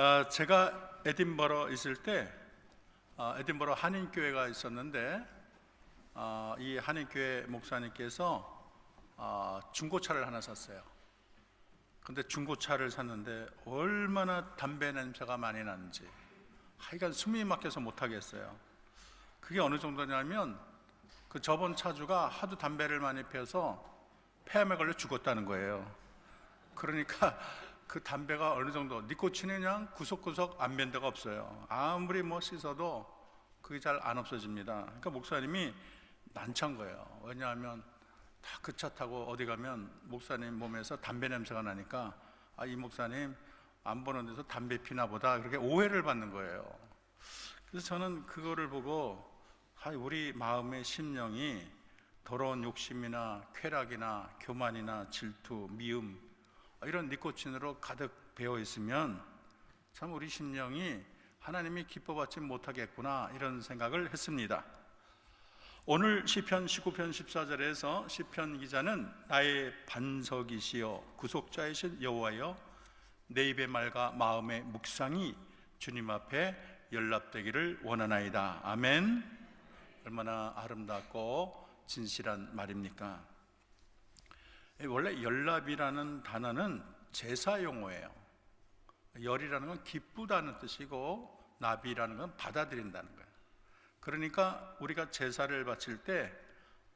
아, 제가 에딘버러 있을 때 아, 에딘버러 한인교회가 있었는데 아, 이 한인교회 목사님께서 아, 중고차를 하나 샀어요. 근데 중고차를 샀는데 얼마나 담배 냄새가 많이 나는지 하여간 숨이 막혀서 못 하겠어요. 그게 어느 정도냐면 그 저번 차주가 하도 담배를 많이 피워서 폐암에 걸려 죽었다는 거예요. 그러니까 그 담배가 어느 정도 니코틴이 그냥 구석구석 안변 데가 없어요. 아무리 뭐 씻어도 그게 잘 안 없어집니다. 그러니까 목사님이 난처한 거예요. 왜냐하면 다 그 차 타고 어디 가면 목사님 몸에서 담배 냄새가 나니까 아 이 목사님 안 보는 데서 담배 피나 보다 그렇게 오해를 받는 거예요. 그래서 저는 그거를 보고 아 우리 마음의 심령이 더러운 욕심이나 쾌락이나 교만이나 질투, 미움 이런 니코틴으로 가득 배어 있으면 참 우리 심령이 하나님이 기뻐받지 못하겠구나 이런 생각을 했습니다. 오늘 시편 19편 14절에서 시편 기자는 나의 반석이시여 구속자이신 여호와여 내 입의 말과 마음의 묵상이 주님 앞에 연락되기를 원하나이다. 아멘. 얼마나 아름답고 진실한 말입니까? 원래 열납이라는 단어는 제사 용어예요. 열이라는 건 기쁘다는 뜻이고 나비라는 건 받아들인다는 거예요. 그러니까 우리가 제사를 바칠 때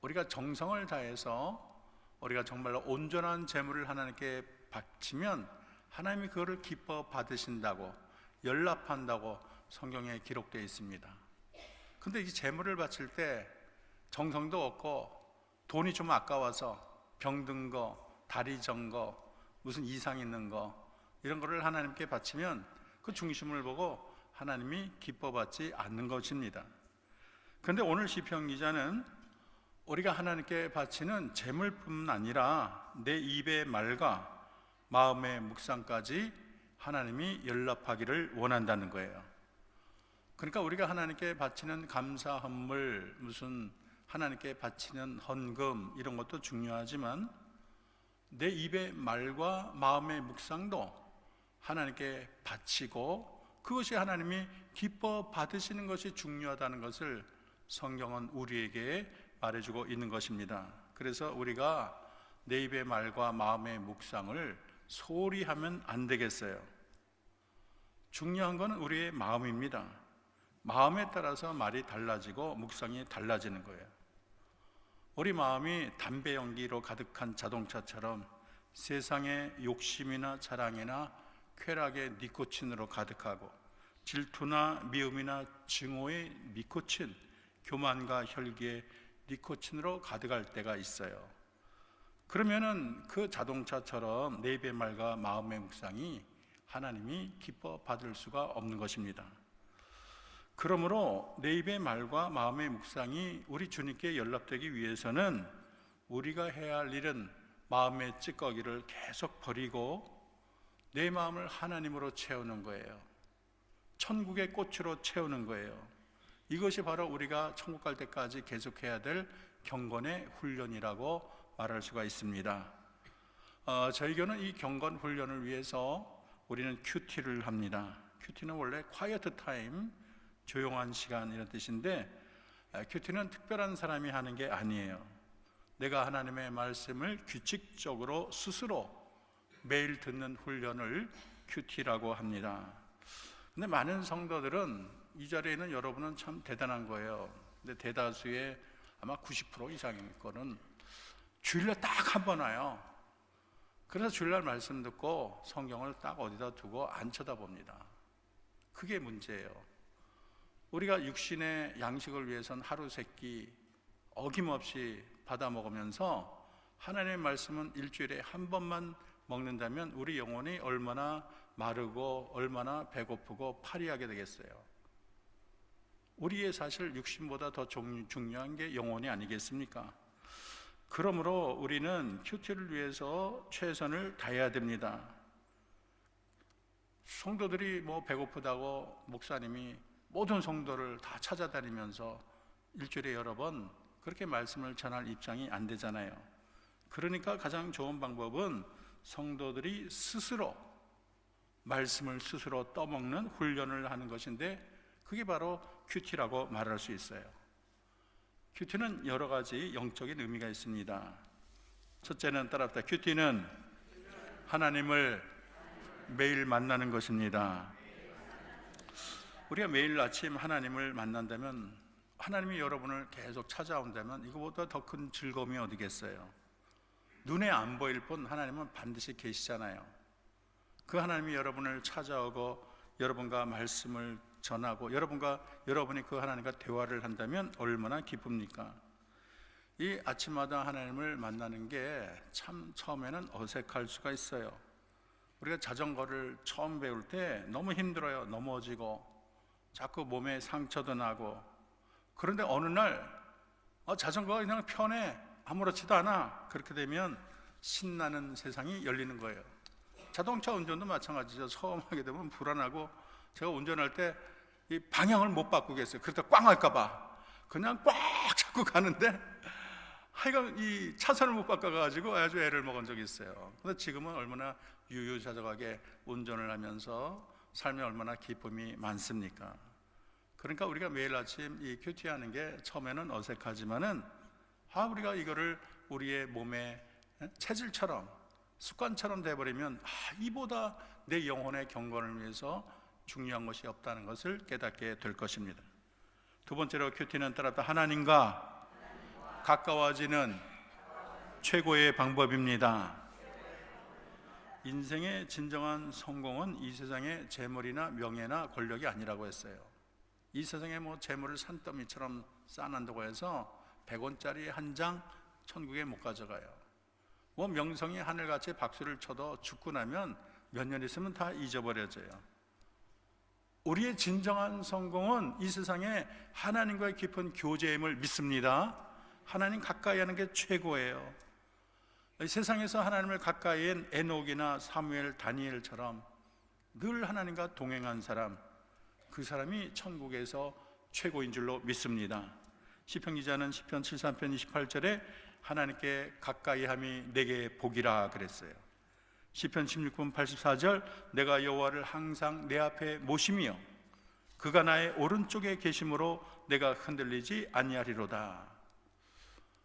우리가 정성을 다해서 우리가 정말로 온전한 제물을 하나님께 바치면 하나님이 그거를 기뻐 받으신다고 연락한다고 성경에 기록되어 있습니다. 근데 이 제물을 바칠 때 정성도 없고 돈이 좀 아까워서 병든 거, 다리 전 거, 무슨 이상 있는 거 이런 거를 하나님께 바치면 그 중심을 보고 하나님이 기뻐받지 않는 것입니다. 그런데 오늘 시편 기자는 우리가 하나님께 바치는 재물뿐 아니라 내 입의 말과 마음의 묵상까지 하나님이 연락하기를 원한다는 거예요. 그러니까 우리가 하나님께 바치는 감사 헌물 무슨 하나님께 바치는 헌금 이런 것도 중요하지만 내 입의 말과 마음의 묵상도 하나님께 바치고 그것이 하나님이 기뻐 받으시는 것이 중요하다는 것을 성경은 우리에게 말해주고 있는 것입니다. 그래서 우리가 내 입의 말과 마음의 묵상을 소홀히 하면 안 되겠어요. 중요한 것은 우리의 마음입니다. 마음에 따라서 말이 달라지고 묵상이 달라지는 거예요. 우리 마음이 담배 연기로 가득한 자동차처럼 세상의 욕심이나 자랑이나 쾌락의 니코틴으로 가득하고 질투나 미움이나 증오의 니코틴, 교만과 혈기의 니코틴으로 가득할 때가 있어요. 그러면은 그 자동차처럼 내 입의 말과 마음의 묵상이 하나님이 기뻐 받을 수가 없는 것입니다. 그러므로 내 입의 말과 마음의 묵상이 우리 주님께 연락되기 위해서는 우리가 해야 할 일은 마음의 찌꺼기를 계속 버리고 내 마음을 하나님으로 채우는 거예요. 천국의 꽃으로 채우는 거예요. 이것이 바로 우리가 천국 갈 때까지 계속해야 될 경건의 훈련이라고 말할 수가 있습니다. 어, 저희 교는 이 경건 훈련을 위해서 우리는 큐티를 합니다. 큐티는 원래 quiet time, 조용한 시간 이런 뜻인데 큐티는 특별한 사람이 하는 게 아니에요. 내가 하나님의 말씀을 규칙적으로 스스로 매일 듣는 훈련을 큐티라고 합니다. 근데 많은 성도들은 이 자리에 있는 여러분은 참 대단한 거예요. 근데 대다수의 아마 90% 이상일 거는 주일날 딱 한 번 와요. 그래서 주일날 말씀 듣고 성경을 딱 어디다 두고 안 쳐다봅니다. 그게 문제예요. 우리가 육신의 양식을 위해선 하루 세끼 어김없이 받아 먹으면서 하나님의 말씀은 일주일에 한 번만 먹는다면 우리 영혼이 얼마나 마르고 얼마나 배고프고 파리하게 되겠어요. 우리의 사실 육신보다 더 중요한 게 영혼이 아니겠습니까? 그러므로 우리는 큐티를 위해서 최선을 다해야 됩니다. 성도들이 뭐 배고프다고 목사님이 모든 성도를 다 찾아다니면서 일주일에 여러 번 그렇게 말씀을 전할 입장이 안 되잖아요. 그러니까 가장 좋은 방법은 성도들이 스스로 말씀을 스스로 떠먹는 훈련을 하는 것인데 그게 바로 큐티라고 말할 수 있어요. 큐티는 여러 가지 영적인 의미가 있습니다. 첫째는 따라합다. 큐티는 하나님을 매일 만나는 것입니다. 우리가 매일 아침 하나님을 만난다면 하나님이 여러분을 계속 찾아온다면 이거보다 더 큰 즐거움이 어디겠어요? 눈에 안 보일 뿐 하나님은 반드시 계시잖아요. 그 하나님이 여러분을 찾아오고 여러분과 말씀을 전하고 여러분과 여러분이 그 하나님과 대화를 한다면 얼마나 기쁩니까? 이 아침마다 하나님을 만나는 게 참 처음에는 어색할 수가 있어요. 우리가 자전거를 처음 배울 때 너무 힘들어요. 넘어지고 자꾸 몸에 상처도 나고 그런데 어느 날 어, 자전거가 그냥 편해 아무렇지도 않아 그렇게 되면 신나는 세상이 열리는 거예요. 자동차 운전도 마찬가지죠. 처음 하게 되면 불안하고 제가 운전할 때 이 방향을 못 바꾸겠어요. 그러다 꽝 할까봐 그냥 꽉 잡고 가는데 하여간 이 차선을 못 바꿔가지고 아주 애를 먹은 적이 있어요. 근데 지금은 얼마나 유유자적하게 운전을 하면서 삶에 얼마나 기쁨이 많습니까? 그러니까 우리가 매일 아침 이 큐티하는 게 처음에는 어색하지만은 아 우리가 이거를 우리의 몸에 체질처럼 습관처럼 돼버리면 아 이보다 내 영혼의 경건을 위해서 중요한 것이 없다는 것을 깨닫게 될 것입니다. 두 번째로 큐티는 따라다 하나님과 가까워지는 최고의 방법입니다. 인생의 진정한 성공은 이 세상의 재물이나 명예나 권력이 아니라고 했어요. 이 세상에 뭐 재물을 산더미처럼 쌓아난다고 해서 100원짜리 한 장 천국에 못 가져가요. 뭐 명성이 하늘같이 박수를 쳐도 죽고 나면 몇 년 있으면 다 잊어버려져요. 우리의 진정한 성공은 이 세상에 하나님과의 깊은 교제임을 믿습니다. 하나님 가까이 하는 게 최고예요. 이 세상에서 하나님을 가까이 한 에녹이나 사무엘, 다니엘처럼 늘 하나님과 동행한 사람, 그 사람이 천국에서 최고인 줄로 믿습니다. 시편 기자는 시편 73편 28절에 하나님께 가까이함이 내게 복이라 그랬어요. 시편 16편 84절 내가 여호와를 항상 내 앞에 모심이요 그가 나의 오른쪽에 계심으로 내가 흔들리지 아니하리로다.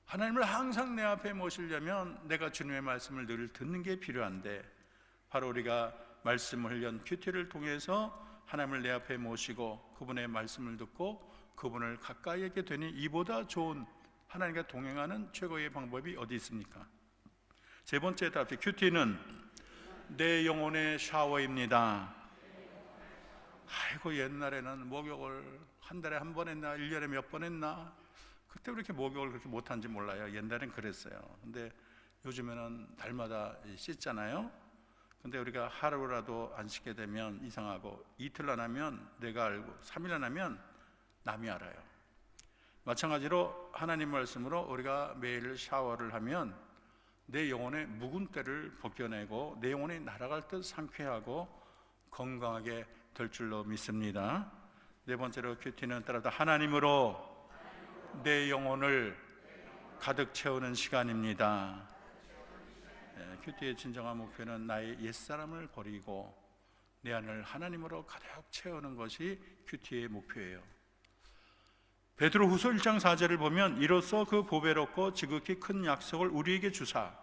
하나님을 항상 내 앞에 모시려면 내가 주님의 말씀을 늘 듣는 게 필요한데 바로 우리가 말씀을 연 큐티를 통해서 하나님을 내 앞에 모시고 그분의 말씀을 듣고 그분을 가까이 하게 되니 이보다 좋은 하나님과 동행하는 최고의 방법이 어디 있습니까? 세 번째 답이 큐티는 내 영혼의 샤워입니다. 아이고 옛날에는 목욕을 한 달에 한 번 했나 1년에 몇 번 했나 그때 그렇게 목욕을 그렇게 못한지 몰라요. 옛날엔 그랬어요. 근데 요즘에는 달마다 씻잖아요. 근데 우리가 하루라도 안 씻게 되면 이상하고 이틀 안 하면 내가 알고 3일 안 하면 남이 알아요. 마찬가지로 하나님 말씀으로 우리가 매일 샤워를 하면 내 영혼의 묵은 때를 벗겨내고 내 영혼이 날아갈 듯 상쾌하고 건강하게 될 줄로 믿습니다. 네 번째로 큐티는 따라서 하나님으로 내 영혼을 가득 채우는 시간입니다. 예, 큐티의 진정한 목표는 나의 옛사람을 버리고 내 안을 하나님으로 가득 채우는 것이 큐티의 목표예요. 베드로 후서 1장 4절을 보면 이로써 그 보배롭고 지극히 큰 약속을 우리에게 주사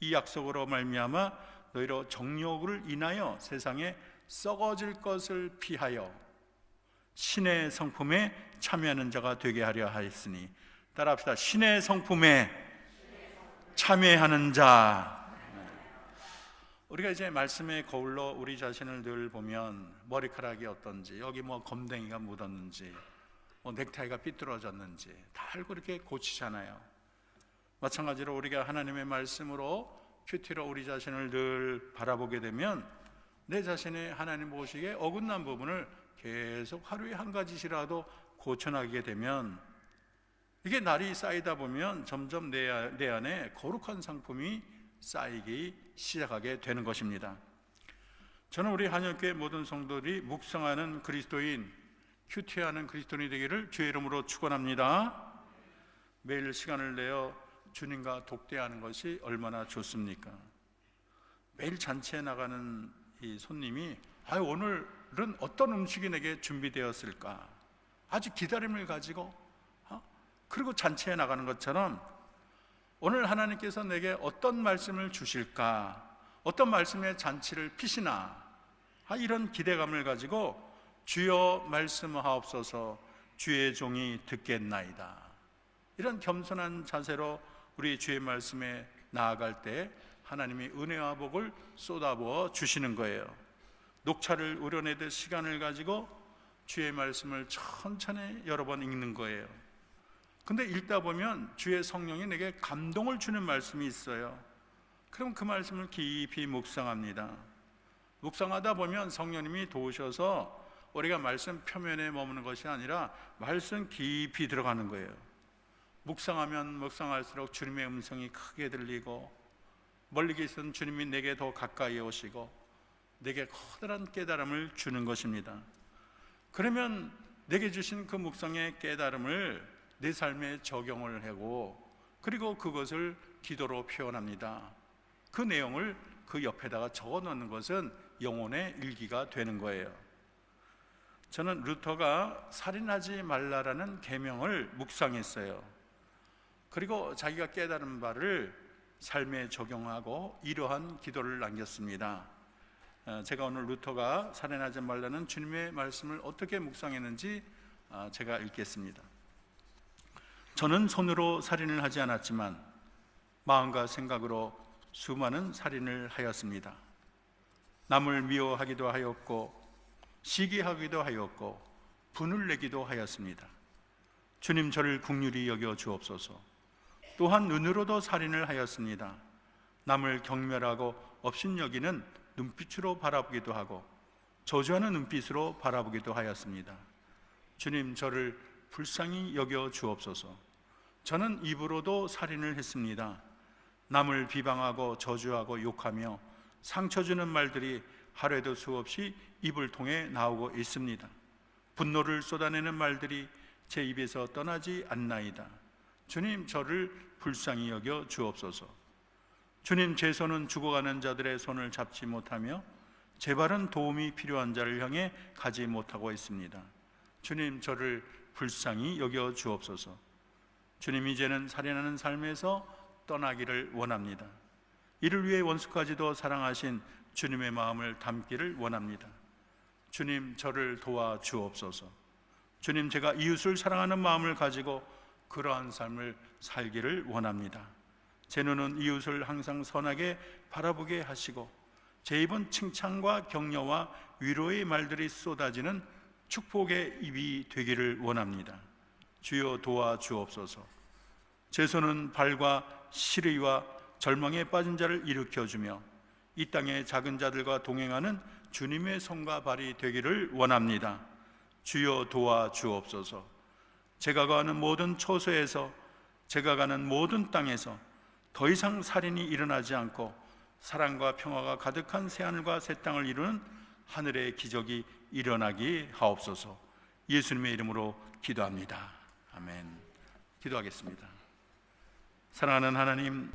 이 약속으로 말미암아 너희로 정욕을 인하여 세상에 썩어질 것을 피하여 신의 성품에 참여하는 자가 되게 하려 하였으니 따라합시다. 신의 성품에 참여하는 자. 우리가 이제 말씀의 거울로 우리 자신을 늘 보면 머리카락이 어떤지 여기 뭐 검댕이가 묻었는지 뭐 넥타이가 삐뚤어졌는지 다 알고 이렇게 고치잖아요. 마찬가지로 우리가 하나님의 말씀으로 큐티로 우리 자신을 늘 바라보게 되면 내 자신의 하나님 보시기에 어긋난 부분을 계속 하루에 한 가지씩이라도 고쳐나가게 되면 이게 날이 쌓이다 보면 점점 내, 내 안에 거룩한 상품이 쌓이기 시작하게 되는 것입니다. 저는 우리 한영교회 모든 성도들이 묵상하는 그리스도인, 큐티하는 그리스도인이 되기를 주의 이름으로 축원합니다. 매일 시간을 내어 주님과 독대하는 것이 얼마나 좋습니까? 매일 잔치에 나가는 이 손님이 아 오늘은 어떤 음식이 내게 준비되었을까? 아주 기다림을 가지고 어? 그리고 잔치에 나가는 것처럼 오늘 하나님께서 내게 어떤 말씀을 주실까? 어떤 말씀의 잔치를 피시나? 아, 이런 기대감을 가지고 주여 말씀하옵소서 주의 종이 듣겠나이다. 이런 겸손한 자세로 우리 주의 말씀에 나아갈 때 하나님이 은혜와 복을 쏟아부어 주시는 거예요. 녹차를 우려내듯 시간을 가지고 주의 말씀을 천천히 여러 번 읽는 거예요. 근데 읽다 보면 주의 성령이 내게 감동을 주는 말씀이 있어요. 그럼 그 말씀을 깊이 묵상합니다. 묵상하다 보면 성령님이 도우셔서 우리가 말씀 표면에 머무는 것이 아니라 말씀 깊이 들어가는 거예요. 묵상하면 묵상할수록 주님의 음성이 크게 들리고 멀리 계신 주님이 내게 더 가까이 오시고 내게 커다란 깨달음을 주는 것입니다. 그러면 내게 주신 그 묵상의 깨달음을 내 삶에 적용을 하고 그리고 그것을 기도로 표현합니다. 그 내용을 그 옆에다가 적어 놓는 것은 영혼의 일기가 되는 거예요. 저는 루터가 살인하지 말라라는 계명을 묵상했어요. 그리고 자기가 깨달은 바를 삶에 적용하고 이러한 기도를 남겼습니다. 어, 제가 오늘 루터가 살인하지 말라는 주님의 말씀을 어떻게 묵상했는지 어, 제가 읽겠습니다. 저는 손으로 살인을 하지 않았지만 마음과 생각으로 수많은 살인을 하였습니다. 남을 미워하기도 하였고 시기하기도 하였고 분을 내기도 하였습니다. 주님 저를 국률이 여겨 주옵소서. 또한 눈으로도 살인을 하였습니다. 남을 경멸하고 업신여기는 눈빛으로 바라보기도 하고 저주하는 눈빛으로 바라보기도 하였습니다. 주님 저를 불쌍히 여겨 주옵소서. 저는 입으로도 살인을 했습니다. 남을 비방하고 저주하고 욕하며 상처 주는 말들이 하루에도 수없이 입을 통해 나오고 있습니다. 분노를 쏟아내는 말들이 제 입에서 떠나지 않나이다. 주님 저를 불쌍히 여겨 주옵소서. 주님 제 손은 죽어가는 자들의 손을 잡지 못하며 제 발은 도움이 필요한 자를 향해 가지 못하고 있습니다. 주님 저를 불쌍히 여겨 주옵소서. 주님 이제는 살인하는 삶에서 떠나기를 원합니다. 이를 위해 원수까지도 사랑하신 주님의 마음을 담기를 원합니다. 주님 저를 도와 주옵소서. 주님 제가 이웃을 사랑하는 마음을 가지고 그러한 삶을 살기를 원합니다. 제 눈은 이웃을 항상 선하게 바라보게 하시고 제 입은 칭찬과 격려와 위로의 말들이 쏟아지는 축복의 입이 되기를 원합니다. 주여 도와 주옵소서. 제 손은 발과 시리와 절망에 빠진 자를 일으켜 주며 이 땅의 작은 자들과 동행하는 주님의 손과 발이 되기를 원합니다. 주여 도와 주옵소서. 제가 가는 모든 처소에서 제가 가는 모든 땅에서 더 이상 살인이 일어나지 않고 사랑과 평화가 가득한 새 하늘과 새 땅을 이루는 하늘의 기적이 일어나기 하옵소서. 예수님의 이름으로 기도합니다. 아멘. 기도하겠습니다. 사랑하는 하나님,